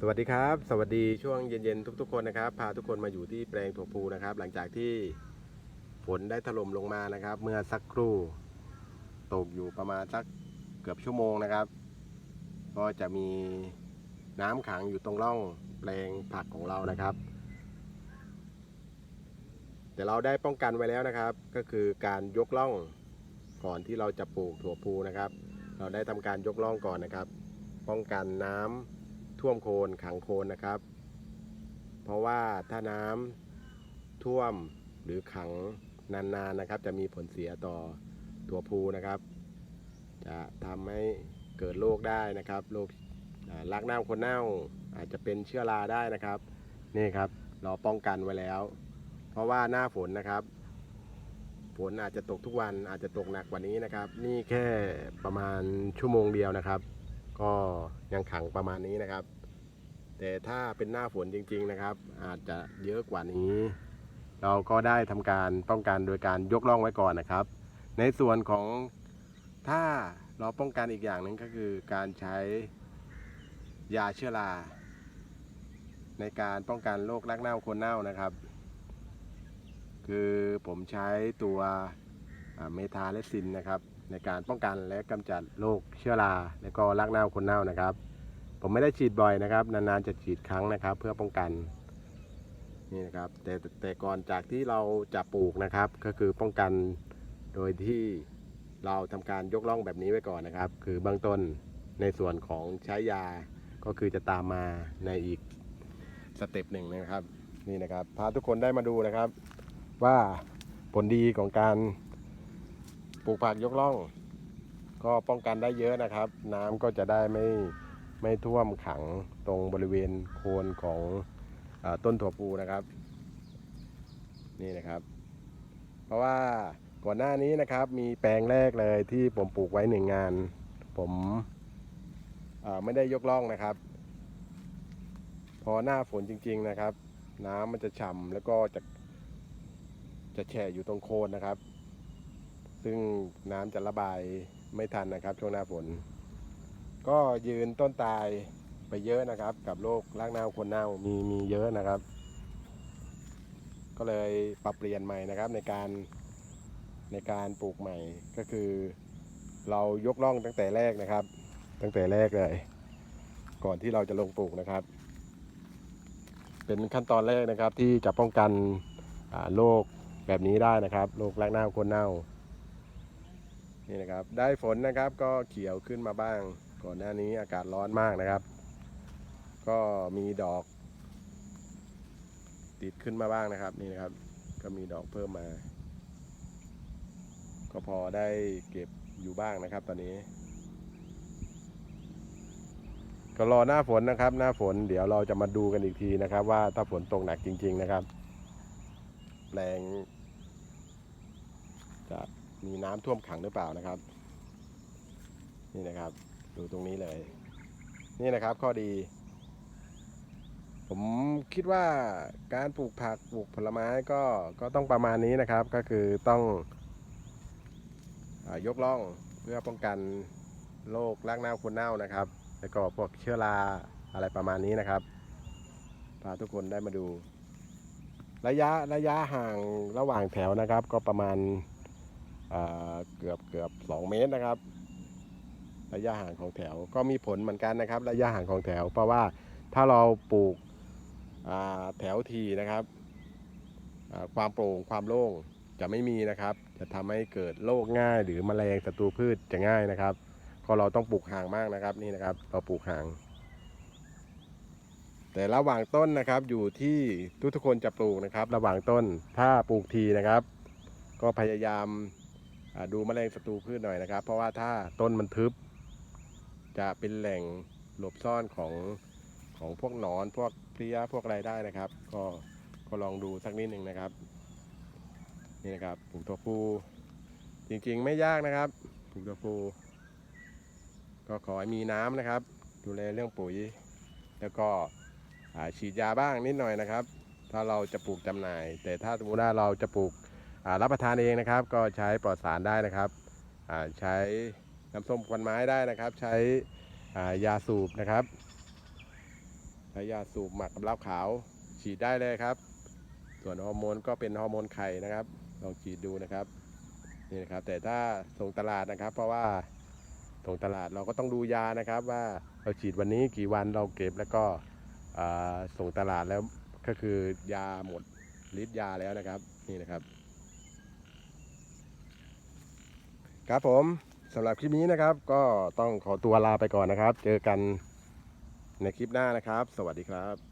สวัสดีครับ สวัสดีช่วงเย็นๆทุกๆ คนนะครับ พาทุกคนมาอยู่ที่แปลงถั่วพูนะครับ หลังจากที่ฝนได้ถล่มลงมานะครับ เมื่อสักครู่ตกอยู่ประมาณสักเกือบชั่วโมงนะครับ ก็จะมีน้ำขังอยู่ตรงร่องแปลงผักของเรานะครับ แต่เราได้ป้องกันไว้แล้วนะครับ ก็คือการยกร่องก่อนที่เราจะปลูกถั่วพูนะครับ เราได้ทำการยกร่องก่อนนะครับ ป้องกันน้ำ ท่วมโคนขังโคนนะครับ เพราะว่าถ้าน้ำท่วมหรือขังนานๆนะครับ จะมีผลเสียต่อตัวพูนะครับ จะทำให้เกิดโรคได้นะครับโรคอ่ารักเน่าคนเน่าอาจจะเป็นเชื้อราได้นะครับ นี่ครับเราป้องกันไว้แล้ว เพราะว่าหน้าฝนนะครับ ฝนอาจจะตกทุกวันอาจจะตกหนักกว่านี้นะครับ นี่แค่ประมาณชั่วโมงเดียวนะครับ ก็ยังขังประมาณนี้นะครับ แต่ถ้าเป็นหน้าฝนจริง ๆนะครับ อาจจะเยอะกว่านี้ เราก็ได้ทำการป้องกันโดยการยกล่องไว้ก่อนนะครับ ในส่วนของถ้าเราป้องกันอีกอย่างหนึ่งก็คือการใช้ยาเชื้อรา ในการป้องกันโรครักเน่าคนเน่านะครับ คือผมใช้ตัวเมทาเลซินนะครับ ในการป้องกันและกำจัดโรคเชื้อราและก็รักเน่าคนเน่านะครับ ผมไม่ได้ฉีดบ่อยนะครับ นานๆจะฉีดครั้งนะครับ เพื่อป้องกันนี่นะครับแต่แต่แต่ก่อนจากที่เราจะปลูกนะครับ ก็คือป้องกันโดยที่เราทำการยกล่องแบบนี้ไว้ก่อนนะครับ คือเบื้องต้นในส่วนของใช้ยาก็คือจะตามมาในอีกสเต็ปหนึ่งนะครับนี่นะครับพาทุกคนได้มาดูนะครับ ว่าผลดีของการ ลูกผักยกล่อง ก็ป้องกันได้เยอะนะครับ น้ำก็จะได้ไม่ไม่ท่วมขังตรงบริเวณโคนของอต้นถั่วปูนะครับ นี่นะครับ เพราะว่าก่อนหน้านี้นะครับ มีแปลงแรกเลยที่ผมปลูกไว้หนึ่งงาน ผมไม่ได้ยกล่องนะครับ พอหน้าฝนจริง ๆนะครับ น้ำมันจะฉ่ำแล้วก็จะจะแฉะอยู่ตรงโคนนะครับ ซึ่งน้ำจะระบายไม่ทันนะครับ ช่วงหน้าฝน ก็ยืนต้นตายไปเยอะนะครับ กับโรครากเน่าคนเน่ามีมีเยอะนะครับ ก็เลยปรับเปลี่ยนใหม่นะครับในการในการปลูกใหม่ก็คือ เรายกล่องตั้งแต่แรกนะครับ ตั้งแต่แรกเลย ก่อนที่เราจะลงปลูกนะครับ เป็นขั้นตอนแรกนะครับที่จะป้องกันโรคแบบนี้ได้นะครับโรครากเน่าคนเน่า นี่นะครับ ได้ฝนนะครับก็เขียวขึ้นมาบ้าง ก่อนหน้านี้อากาศร้อนมากนะครับ ก็มีดอก ติดขึ้นมาบ้างนะครับ นี่นะครับ ก็มีดอกเพิ่มมา ก็พอได้เก็บอยู่บ้างนะครับ ตอนนี้ ก็รอหน้าฝนนะครับ หน้าฝนเดี๋ยวเราจะมาดูกันอีกทีนะครับ ว่าถ้าฝนตกหนักจริง ๆนะครับแปลงจะ มีน้ำท่วมขังหรือเปล่านะครับ นี่นะครับ ดูตรงนี้เลย นี่นะครับข้อดี ผมคิดว่าการปลูกผักปลูกผลไม้ก็ก็ต้องประมาณนี้นะครับ ก็คือต้องอยกล่องเพื่อป้องกันโรครากเน่าคนเน่านะครับ แล้วก็พวกเชื้อราอะไรประมาณนี้นะครับพาทุกคนได้มาดู ระยะระยะห่างระหว่างแถวนะครับ ก็ประมาณ เกือบเกือบสองเมตรนะครับ ระยะห่างของแถวก็มีผลเหมือนกันนะครับ ระยะห่างของแถว เพราะว่าถ้าเราปลูกแถวทีนะครับ ความโปร่งความโล่งจะไม่มีนะครับ จะทำให้เกิดโรคง่าย หรือแมลงศัตรูพืชจะง่ายนะครับ ก็เราต้องปลูกห่างมากนะครับนี่นะครับ เราปลูกห่าง แต่ระหว่างต้นนะครับอยู่ที่ทุกๆคนจะปลูกนะครับ ระหว่างต้นถ้าปลูกทีนะครับ ก็พยายาม ดูแมลงศัตรูพืชหน่อยนะครับ เพราะว่าถ้าต้นมันทึบ จะเป็นแหล่งหลบซ่อนของของพวกหนอนพวกเพลี้ยพวกอะไรได้นะครับ ก็ก็ลองดูสักนิดหนึ่งนะครับ นี่นะครับปลูกตัวฟูจริงๆไม่ยากนะครับปลูกตัวฟูก็ขอให้มีน้ำนะครับ ดูแลเรื่องปุ๋ย แล้วก็ฉีดยาบ้างนิดหน่อยนะครับ ถ้าเราจะปลูกจำหน่าย แต่ถ้าสมมติว่าเราจะปลูก รับประทานเองนะครับ ก็ใช้ปลอดสารได้นะครับใช้น้ำส้มควันไม้ได้นะครับ ใช้ยาสูบนะครับใช้ยาสูบหมักกับเหล้าขาวฉีดได้เลยครับ ส่วนฮอร์โมนก็เป็นฮอร์โมนไข่นะครับ ลองฉีดดูนะครับนี่นะครับ แต่ถ้าส่งตลาดนะครับ เพราะว่าส่งตลาดเราก็ต้องดูยานะครับ ว่าเราฉีดวันนี้กี่วันเราเก็บแล้วก็ส่งตลาดแล้วก็คือยาหมดฤทธิ์ยาแล้วนะครับ นี่นะครับ ครับผมสำหรับคลิปนี้นะครับ ก็ต้องขอตัวลาไปก่อนนะครับ เจอกันในคลิปหน้านะครับ สวัสดีครับ